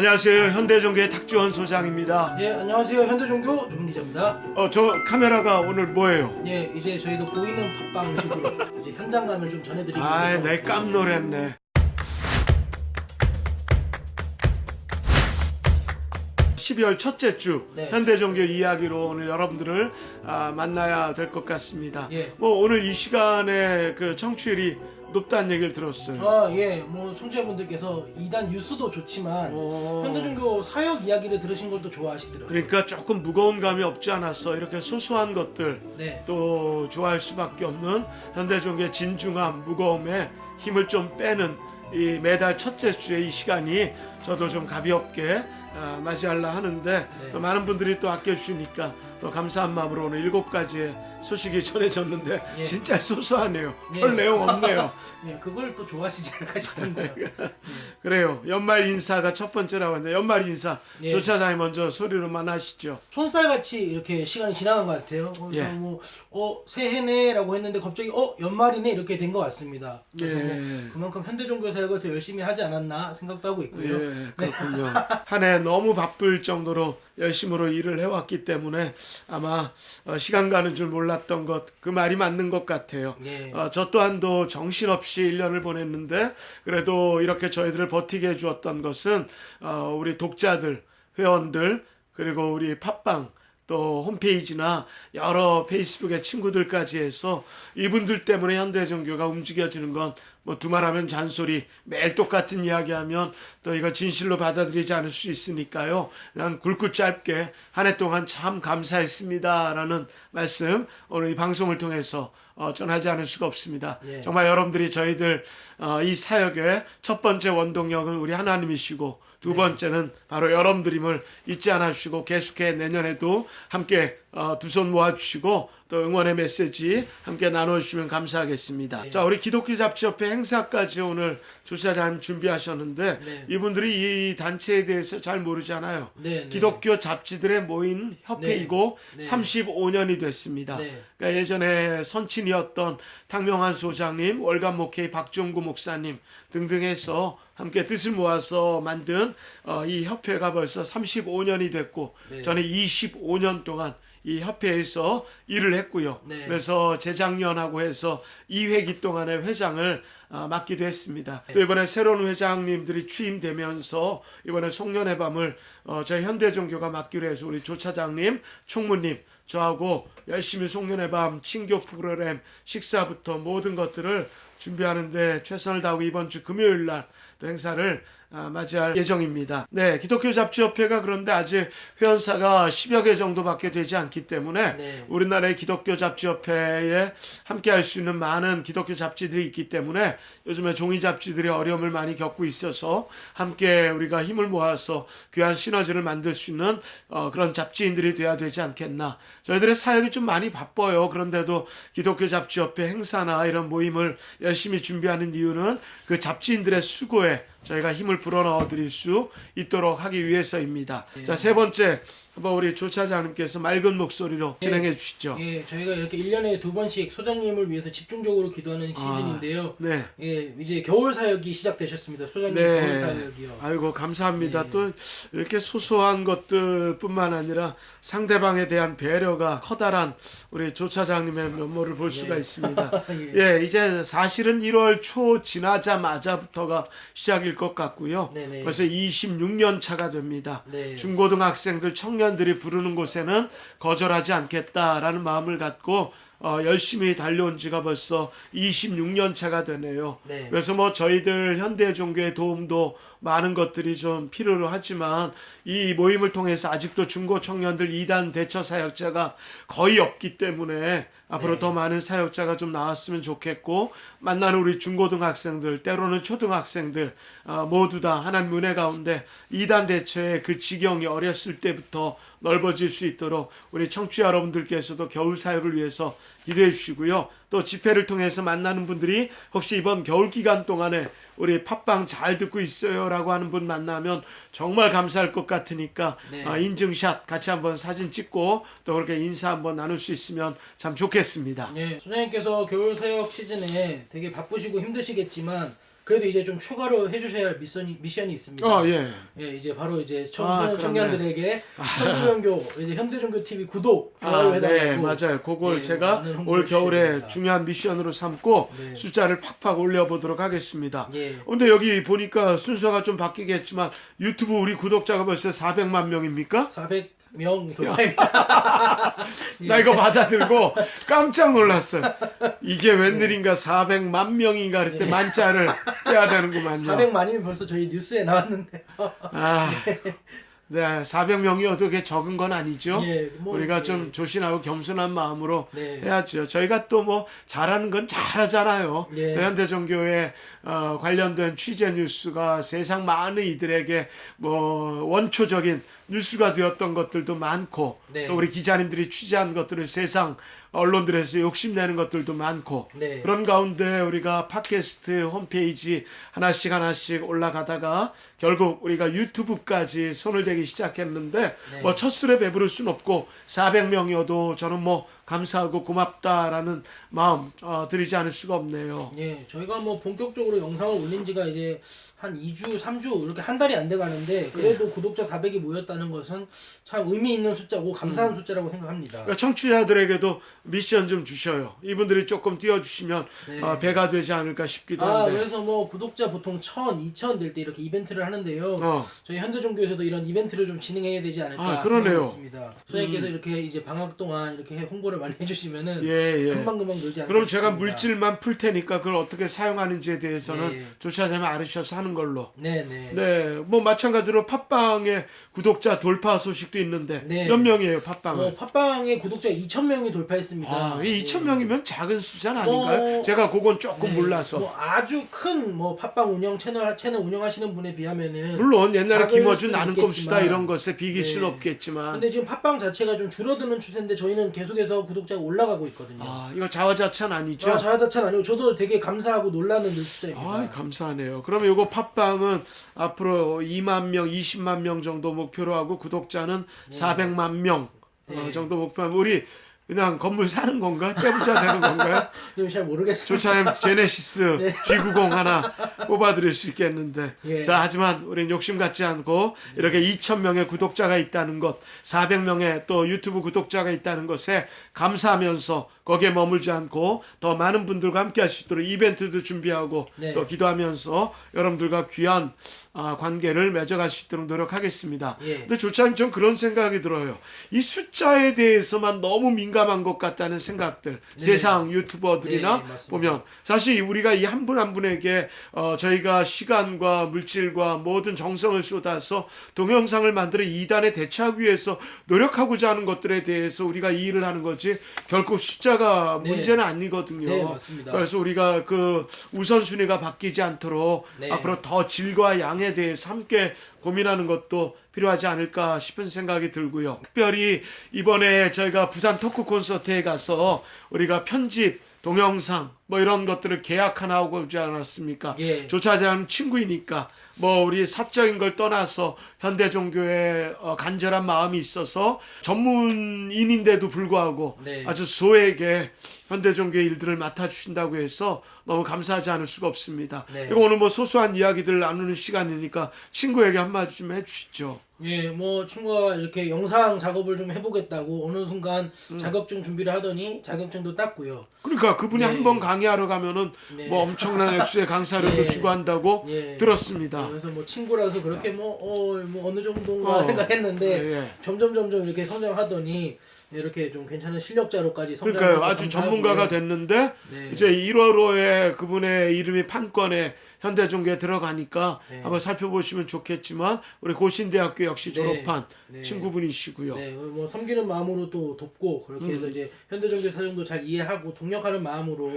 안녕하세요. 현대종교의 탁지원 소장입니다. 예, 안녕하세요. 현대종교 조민 기자입니다. 어, 저 카메라가 오늘 뭐예요? 예, 이제 저희도 보이는 팟빵식으로 이제 현장감을 좀 전해드리기 아이, 위해서 내 깜놀했네. 12월 첫째 주 네. 현대종교 이야기로 오늘 여러분들을 아, 만나야 될 것 같습니다. 예. 뭐 오늘 이 시간에 그 청취율이 높다는 얘기를 들었어요. 아, 예, 뭐 청취자분들께서 이단 뉴스도 좋지만 오. 현대종교 사역 이야기를 들으신 걸또 좋아하시더라고요. 그러니까 조금 무거운 감이 없지 않았어. 이렇게 소소한 것들 네, 또 좋아할 수밖에 없는 현대 종교의 진중함, 무거움에 힘을 좀 빼는 이 매달 첫째 주의 이 시간이 저도 좀 가볍게 아, 맞이하려 하는데 네. 또 많은 분들이 또 아껴주시니까 또 감사한 마음으로 오늘 일곱 가지의 소식이 전해졌는데 예. 진짜 소소하네요. 예. 별 내용 없네요. 예, 그걸 또 좋아하시지 않을까 싶은데요. 그래요. 연말 인사가 첫 번째라고 하는데 연말 인사 예. 조 차장이 먼저 소리로만 하시죠. 손살같이 이렇게 시간이 지나간 것 같아요. 그래서 예. 뭐, 어, 새해네라고 했는데 갑자기, 어, 연말이네 이렇게 된 것 같습니다. 그래서 예. 뭐 그만큼 현대종교 사역을 더 열심히 하지 않았나 생각도 하고 있고요. 예, 그렇군요. 한 해 너무 바쁠 정도로 열심으로 일을 해왔기 때문에 아마 어, 시간 가는 줄 몰랐던 것, 그 말이 맞는 것 같아요. 예. 어, 저 또한도 정신없이 1년을 보냈는데 그래도 이렇게 저희들을 버티게 해주었던 것은 어, 우리 독자들, 회원들, 그리고 우리 팟빵, 또 홈페이지나 여러 페이스북의 친구들까지 해서 이분들 때문에 현대 종교가 움직여지는 건 뭐 두말하면 잔소리 매일 똑같은 이야기하면 또 이거 진실로 받아들이지 않을 수 있으니까요 그냥 굵고 짧게 한 해 동안 참 감사했습니다라는 말씀 오늘 이 방송을 통해서 어, 전하지 않을 수가 없습니다. 예. 정말 여러분들이 저희들 어, 이 사역의 첫 번째 원동력은 우리 하나님이시고 두 번째는 바로 여러분들임을 잊지 않아 주시고 계속해 내년에도 함께 어, 두손 모아 주시고 또 응원의 메시지 함께 나눠 주시면 감사하겠습니다. 자, 우리 기독교 잡지협회 행사까지 오늘 조사장 준비하셨는데 네. 이분들이 이 단체에 대해서 잘 모르잖아요. 네, 네. 기독교 잡지들의 모인 협회이고 네. 35년이 됐습니다. 네. 그러니까 예전에 선친이었던 탕명환 소장님, 월간 목회 박종구 목사님 등등 해서 함께 뜻을 모아서 만든 어, 이 협회가 벌써 35년이 됐고 네. 저는 25년 동안 이 협회에서 일을 했고요. 네. 그래서 재작년하고 해서 2회기 동안의 회장을 아, 맡기도 했습니다. 또 이번에 새로운 회장님들이 취임되면서 이번에 송년회 밤을 어, 저희 현대종교가 맡기로 해서 우리 조 차장님, 총무님, 저하고 열심히 송년회 밤 친교 프로그램 식사부터 모든 것들을 준비하는데 최선을 다하고 이번 주 금요일 날 또 행사를 아, 맞이할 예정입니다. 네, 기독교 잡지협회가 그런데 아직 회원사가 10여 개 정도밖에 되지 않기 때문에 네. 우리나라의 기독교 잡지협회에 함께 할 수 있는 많은 기독교 잡지들이 있기 때문에 요즘에 종이 잡지들이 어려움을 많이 겪고 있어서 함께 우리가 힘을 모아서 귀한 시너지를 만들 수 있는 어, 그런 잡지인들이 돼야 되지 않겠나. 저희들의 사역이 좀 많이 바빠요. 그런데도 기독교 잡지협회 행사나 이런 모임을 열심히 준비하는 이유는 그 잡지인들의 수고에 저희가 힘을 불어넣어 드릴 수 있도록 하기 위해서입니다. 자, 세 번째 한번 우리 조 차장님께서 맑은 목소리로 진행해 주시죠. 예, 저희가 이렇게 1년에 두 번씩 소장님을 위해서 집중적으로 기도하는 시즌인데요. 네. 예, 이제 겨울 사역이 시작되셨습니다. 소장님 네. 겨울 사역이요. 아이고 감사합니다. 네. 또 이렇게 소소한 것들뿐만 아니라 상대방에 대한 배려가 커다란 우리 조 차장님의 면모를 볼 수가 있습니다. 예, 이제 사실은 1월 초 지나자마자부터가 시작일 것 같고요. 네네. 벌써 26년 차가 됩니다. 네. 중고등학생들 청년 들이 부르는 곳에는 거절하지 않겠다라는 마음을 갖고 어, 열심히 달려온 지가 벌써 26년 차가 되네요. 네. 그래서 뭐 저희들 현대 종교의 도움도 많은 것들이 좀 필요로 하지만 이 모임을 통해서 아직도 중고 청년들 이단 대처 사역자가 거의 없기 때문에 앞으로 네. 더 많은 사역자가 좀 나왔으면 좋겠고 만나는 우리 중고등학생들 때로는 초등학생들 어, 모두 다 하나님 은혜 가운데 이단 대처의 그 지경이 어렸을 때부터 넓어질 수 있도록 우리 청취자 여러분들께서도 겨울 사역을 위해서 기도해 주시고요. 또 집회를 통해서 만나는 분들이 혹시 이번 겨울 기간 동안에 우리 팟빵 잘 듣고 있어요라고 하는 분 만나면 정말 감사할 것 같으니까 네. 아, 인증샷 같이 한번 사진 찍고 또 그렇게 인사 한번 나눌 수 있으면 참 좋겠습니다. 네, 소장님께서 겨울 사역 시즌에 되게 바쁘시고 힘드시겠지만 그래도 이제 좀 추가로 해주셔야 할 미션이 미션이 있습니다. 어, 예. 예, 이제 바로 이제 아, 청소년 그러네. 청년들에게 현대종교 이제 현대종교 TV 구독 좋아요 아, 해달라고. 네, 맞아요. 그걸 예, 제가 많은 홍보를 올 겨울에 해주셔야 중요한 미션으로 삼고 네. 숫자를 팍팍 올려보도록 하겠습니다. 예. 근데 여기 보니까 순서가 좀 바뀌겠지만 유튜브 우리 구독자가 벌써 400만 명입니까? 400 명 돌파입니다. 나 이거 받아들고 깜짝 놀랐어. 이게 웬일인가 400만 명인가 그랬더니 네. 만자를 빼야 되는구만요. 400만이면 벌써 저희 뉴스에 나왔는데. 아, 네, 400명이어도 그게 적은 건 아니죠. 예, 뭐, 우리가 예. 좀 조신하고 겸손한 마음으로 네. 해야죠. 저희가 또 뭐 잘하는 건 잘하잖아요. 예. 또 현대종교에 어, 관련된 취재 뉴스가 세상 많은 이들에게 뭐 원초적인 뉴스가 되었던 것들도 많고 네. 또 우리 기자님들이 취재한 것들을 세상 언론들에서 욕심내는 것들도 많고 네. 그런 가운데 우리가 팟캐스트 홈페이지 하나씩 하나씩 올라가다가 결국 우리가 유튜브까지 손을 대기 시작했는데 네. 뭐첫 술에 배부를 순 없고 400명이어도 저는 뭐 감사하고 고맙다라는 마음 어, 드리지 않을 수가 없네요. 예, 저희가 뭐 본격적으로 영상을 올린 지가 이제 한 2주, 3주 이렇게 한 달이 안 돼 가는데 그래도 구독자 400이 모였다는 것은 참 의미 있는 숫자고 감사한 음. 숫자라고 생각합니다. 그러니까 청취자들에게도 미션 좀 주셔요. 이분들이 조금 띄워 주시면 네. 어, 배가 되지 않을까 싶기도 아, 한데. 그래서 뭐 구독자 보통 1000, 2000 될 때 이렇게 이벤트를 하는데요. 어. 저희 현대 종교에서도 이런 이벤트를 좀 진행해야 되지 않을까 아, 그러네요. 생각했습니다. 선생님께서 이렇게 이제 방학 동안 이렇게 홍보를 많이 해주시면은 예, 예. 금방 금방 늘지 않을까 그럼 제가 싶습니다. 물질만 풀 테니까 그걸 어떻게 사용하는지에 대해서는 네. 조차자면 알으셔서 하는 걸로. 네, 네. 네, 뭐 마찬가지로 팟빵의 구독자 돌파 소식도 있는데 네. 몇 명이에요, 팟빵은? 어, 팟빵의 구독자 2,000명이 돌파했습니다. 아, 이 2천 예. 명이면 작은 숫자는 아닌가요? 어, 제가 그건 조금 네, 몰라서. 뭐 아주 큰 뭐 팟빵 운영 채널 채널 운영하시는 분에 비하면은 물론 옛날에 작을 김어준 수는 나는 있겠지만, 꼼수다 이런 것에 비길 네. 수는 없겠지만. 근데 지금 팟빵 자체가 좀 줄어드는 추세인데 저희는 계속해서 구독자가 올라가고 있거든요. 아, 이거 자화자찬 아니죠? 아, 자자찬 아니고 저도 되게 감사하고 놀라는 숫자입니다. 아, 감사하네요. 그러면 이거 팟빵은 앞으로 2만 명, 20만 명 정도 목표로 하고 구독자는 400만 명 어, 네. 정도 목표하면 우리 그냥 건물 사는 건가? 떼부자 되는 건가요? 잘 모르겠어요. 조차님 제네시스 G90 하나 뽑아드릴 수 있겠는데 예. 자 하지만 우린 욕심 갖지 않고 이렇게 2,000명의 구독자가 있다는 것 400명의 또 유튜브 구독자가 있다는 것에 감사하면서 거기에 머물지 않고 더 많은 분들과 함께 할 수 있도록 이벤트도 준비하고 네. 또 기도하면서 여러분들과 귀한 아, 관계를 맺어갈 수 있도록 노력하겠습니다. 예. 근데 조차님 좀 그런 생각이 들어요. 이 숫자에 대해서만 너무 민감한 것 같다는 생각들. 세상 유튜버들이나 네. 보면 사실 우리가 이 한분한 분에게 어, 저희가 시간과 물질과 모든 정성을 쏟아서 동영상을 만들어 이단에 대처하기 위해서 노력하고자 하는 것들에 대해서 우리가 이 일을 하는 거지 결코 숫자가 네. 문제는 아니거든요. 네, 맞습니다. 그래서 우리가 그 우선순위가 바뀌지 않도록 네. 앞으로 더 질과 양에 대해서 함께 고민하는 것도 필요하지 않을까 싶은 생각이 들고요. 특별히 이번에 저희가 부산 토크 콘서트에 가서 우리가 편집, 동영상 뭐 이런 것들을 계약 하나 하고 오지 않았습니까? 예. 조차장 친구이니까 뭐 우리 사적인 걸 떠나서 현대 종교에 어, 간절한 마음이 있어서 전문인인데도 불구하고 네. 아주 소에게 현대 종교의 일들을 맡아 주신다고 해서 너무 감사하지 않을 수가 없습니다. 네. 그리고 오늘 뭐 소소한 이야기들을 나누는 시간이니까 친구에게 한마디 좀 해주시죠. 예, 뭐 친구가 이렇게 영상 작업을 좀 해보겠다고 어느 순간 음. 자격증 준비를 하더니 자격증도 땄고요. 그러니까 그분이 네. 한번 강의하러 가면은 네. 뭐 엄청난 액수의 강사료도 네. 주고 한다고 예. 들었습니다. 그래서 뭐 친구라서 그렇게 뭐, 어, 뭐 어느 정도인가 어. 생각했는데 예, 예. 점점 점점 이렇게 성장하더니 이렇게 좀 괜찮은 실력자로까지 성장해서 그러니까요. 아주 감사하고요. 전문가가 됐는데 네. 이제 1월호에 그분의 이름이 판권에 현대종교에 들어가니까 네. 한번 살펴보시면 좋겠지만 우리 고신대학교 역시 네. 졸업한 네. 친구분이시고요. 네, 뭐 섬기는 마음으로 또 돕고 그렇게 음. 해서 이제 현대종교 사정도 잘 이해하고 동력하는 마음으로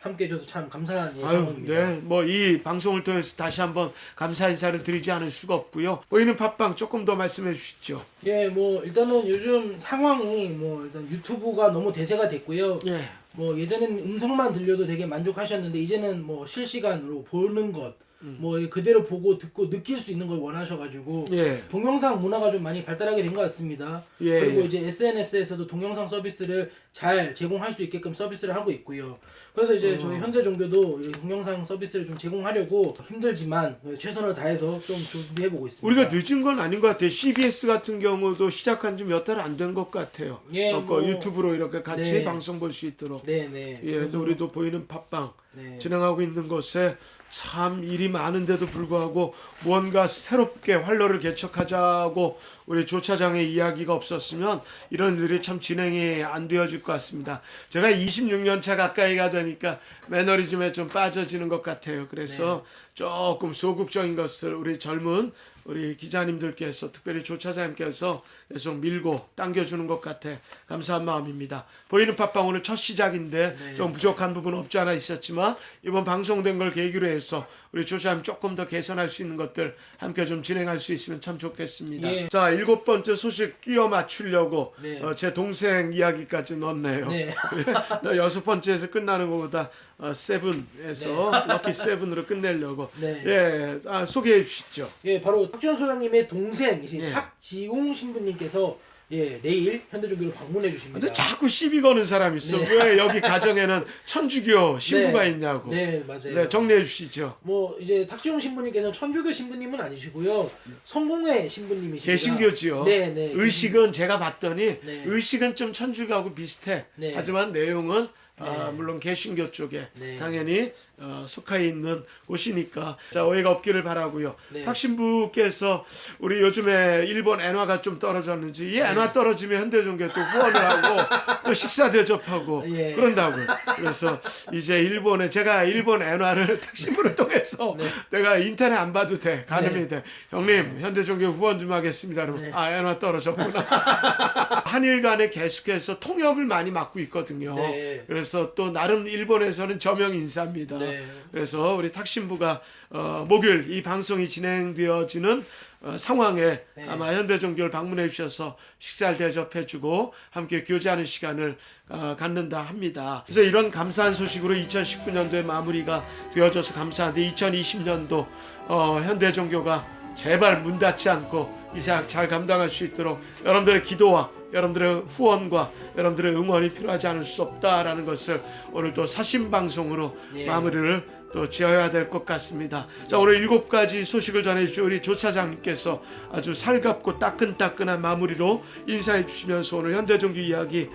함께 해줘서 참 감사한 예, 아유, 상황입니다. 네, 뭐 이 방송을 통해서 다시 한번 감사 인사를 드리지 않을 수가 없고요. 보이는 팟빵 조금 더 말씀해 주시죠. 예, 뭐 일단은 요즘 상황이 뭐 일단 유튜브가 너무 대세가 됐고요. 예, 뭐 예전에는 음성만 들려도 되게 만족하셨는데 이제는 뭐 실시간으로 보는 것 뭐 그대로 보고 듣고 느낄 수 있는 걸 원하셔가지고 예. 동영상 문화가 좀 많이 발달하게 된 것 같습니다. 예, 그리고 예. 이제 SNS에서도 동영상 서비스를 잘 제공할 수 있게끔 서비스를 하고 있고요. 그래서 이제 저희 현대 종교도 이 동영상 서비스를 좀 제공하려고 힘들지만 최선을 다해서 좀 준비해 보고 있습니다. 우리가 늦은 건 아닌 것 같아요. CBS 같은 경우도 시작한 지 몇 달 안 된 것 같아요. 예, 어, 뭐- 유튜브로 이렇게 같이 네. 방송 볼 수 있도록. 네, 네. 예, 그래서 우리도 보이는 팟빵 네. 진행하고 있는 것에 참 일이 많은데도 불구하고 무언가 새롭게 활로를 개척하자고 우리 조 차장의 이야기가 없었으면 이런 일이 참 진행이 안 되어질 것 같습니다. 제가 26년 차 가까이가 되니까 매너리즘에 좀 빠져지는 것 같아요. 그래서 조금 소극적인 것을 우리 젊은 우리 기자님들께서 특별히 조 차장님께서 계속 밀고 당겨주는 것 같아 감사한 마음입니다. 보이는 팟빵 오늘 첫 시작인데 좀 부족한 부분 없지 않아 있었지만 이번 방송된 걸 계기로 해서 우리 조 차장님 조금 더 개선할 수 있는 것들 함께 좀 진행할 수 있으면 참 좋겠습니다. 예. 자 일곱 번째 소식 끼워 맞추려고 네. 어, 제 동생 이야기까지 넣었네요. 네. 여섯 번째에서 끝나는 것보다 어, 세븐에서 럭키 세븐으로 끝내려고 네. 예 아, 소개해 주시죠. 예, 바로 탁지원 소장님의 동생이신 예. 탁지웅 신부님께서 예, 내일 현대종교를 방문해 주십니다. 근데 자꾸 시비 거는 사람 있어. 네. 왜 여기 가정에는 천주교 신부가 네. 있냐고. 네, 맞아요. 네, 정리해 주시죠. 뭐 이제 탁지용 신부님께서 는 천주교 신부님은 아니시고요. 성공회 신부님이십니다. 개신교지요. 네, 네. 의식은 제가 봤더니 네. 의식은 좀 천주교하고 비슷해. 네. 하지만 내용은 아, 물론 개신교 쪽에 네. 당연히 어, 속해 있는 곳이니까 자 오해가 없기를 바라고요. 네. 탁신부께서 우리 요즘에 일본 엔화가 좀 떨어졌는지 이 엔화 네. 떨어지면 현대종교에 또 후원을 하고 또 식사 대접하고 예. 그런다고요. 그래서 이제 일본에 제가 일본 엔화를 탁신부를 통해서 네. 내가 인터넷 안 봐도 돼 가늠이 돼 형님 현대종교 후원 좀 하겠습니다. 그러면 네. 아 엔화 떨어졌구나. 한일 간에 계속해서 통역을 많이 맡고 있거든요. 네. 그래서 또 나름 일본에서는 저명 인사입니다. 네. 그래서 우리 탁신부가 어, 목요일 이 방송이 진행되어지는 어, 상황에 네. 아마 현대종교를 방문해 주셔서 식사를 대접해주고 함께 교제하는 시간을 어, 갖는다 합니다. 그래서 이런 감사한 소식으로 2019년도에 마무리가 되어져서 감사한데 2020년도 어, 현대종교가 제발 문 닫지 않고 이 생각 잘 감당할 수 있도록 여러분들의 기도와 여러분들의 후원과 여러분들의 응원이 필요하지 않을 수 없다라는 것을 오늘 또 사신 방송으로 예. 마무리를 또 지어야 될 것 같습니다. 자 오늘 일곱 가지 소식을 전해주신 우리 조 차장님께서 아주 살갑고 따끈따끈한 마무리로 인사해 주시면서 오늘 현대종교 이야기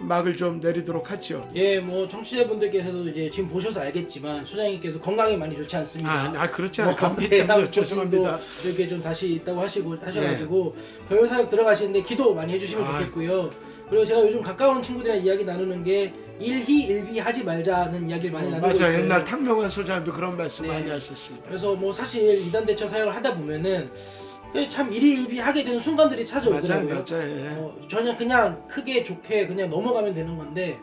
막을 좀 내리도록 하죠. 예, 뭐 청취자분들께서도 이제 지금 보셔서 알겠지만 소장님께서 건강이 많이 좋지 않습니다. 아, 아 그렇지 뭐 않아요. 감기 때문에 죄송합니다. 이렇게 좀 다시 있다고 하시고 하셔가지고 교회 사역 들어가시는데 기도 많이 해주시면 아. 좋겠고요. 그리고 제가 요즘 가까운 친구들이랑 이야기 나누는 게 일희 일비 하지 말자는 이야기를 많이 나누고 어, 맞아 있어요. 옛날 탕명환 소장님도 그런 말씀 네. 많이 하셨습니다. 그래서 뭐 사실 이단 대처 사역을 하다 보면은 참 일희 일비 하게 되는 순간들이 맞아요, 찾아오더라고요. 맞아요. 예. 어, 전혀 그냥 크게 좋게 그냥 넘어가면 되는 건데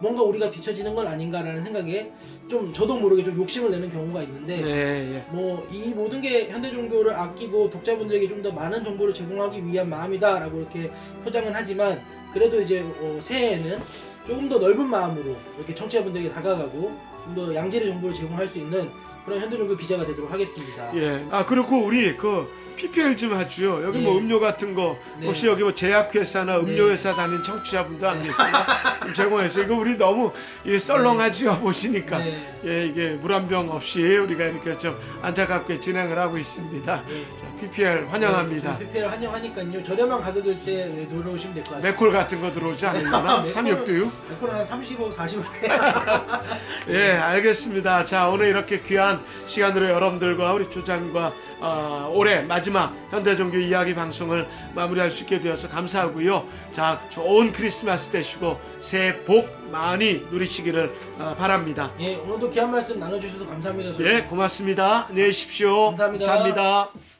뭔가 우리가 뒤처지는 건 아닌가라는 생각에 좀 저도 모르게 좀 욕심을 내는 경우가 있는데 네, 예. 뭐 이 모든 게 현대 종교를 아끼고 독자분들에게 좀 더 많은 정보를 제공하기 위한 마음이다라고 이렇게 포장은 하지만 그래도 이제 어, 새해에는 조금 더 넓은 마음으로 이렇게 청취자분들에게 다가가고 좀더 양질의 정보를 제공할 수 있는 그런 현대 종교 기자가 되도록 하겠습니다. 예. 아 그리고 우리 그 PPL 좀 하죠. 여기 예. 뭐 음료 같은 거 네. 혹시 여기 뭐 제약회사나 음료회사 다니는 청취자분들 안 계시나 좀 제공해서 이거 우리 너무 이게 썰렁하지요 보시니까 네. 예 이게 물 한 병 없이 우리가 이렇게 좀 안타깝게 진행을 하고 있습니다. 예. 자 PPL 환영합니다. PPL 환영하니까요. 저렴한 가격일 때 들어오시면 될 것 같습니다. 맥콜 같은 거 들어오지 않으려나? 맥콜- 삼육두유? 맥콜은 한 35, 40원. 예, 알겠습니다. 자, 오늘 이렇게 귀한 시간으로 여러분들과 우리 조장과 어, 올해 마지막 현대종교 이야기 방송을 마무리할 수 있게 되어서 감사하고요. 자, 좋은 크리스마스 되시고 새해 복 많이 누리시기를 어, 바랍니다. 예, 오늘도 귀한 말씀 나눠주셔서 감사합니다. 예, 고맙습니다. 안녕히 계십시오. 감사합니다. 감사합니다.